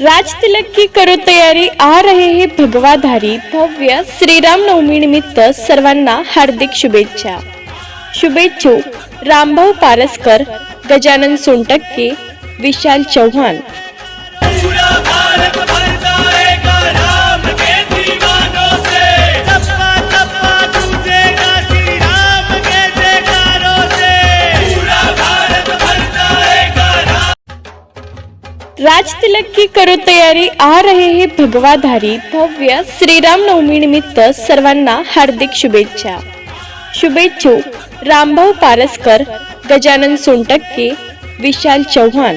राज तिलक की करो तयारी आ रहे हे भगवाधारी भव्य श्रीराम नवमी निमित्त सर्वांना हार्दिक शुभेच्छा. शुभेच्छू. रामभाऊ पारसकर गजानन सोनटक्के विशाल चव्हाण राज तिलक की करो तयारी आ रहे हे भगवाधारी भव्य श्रीराम नवमी निमित्त सर्वांना हार्दिक शुभेच्छा. शुभेच्छू. रामभाऊ पारसकर गजानन सोनटक्के विशाल चव्हाण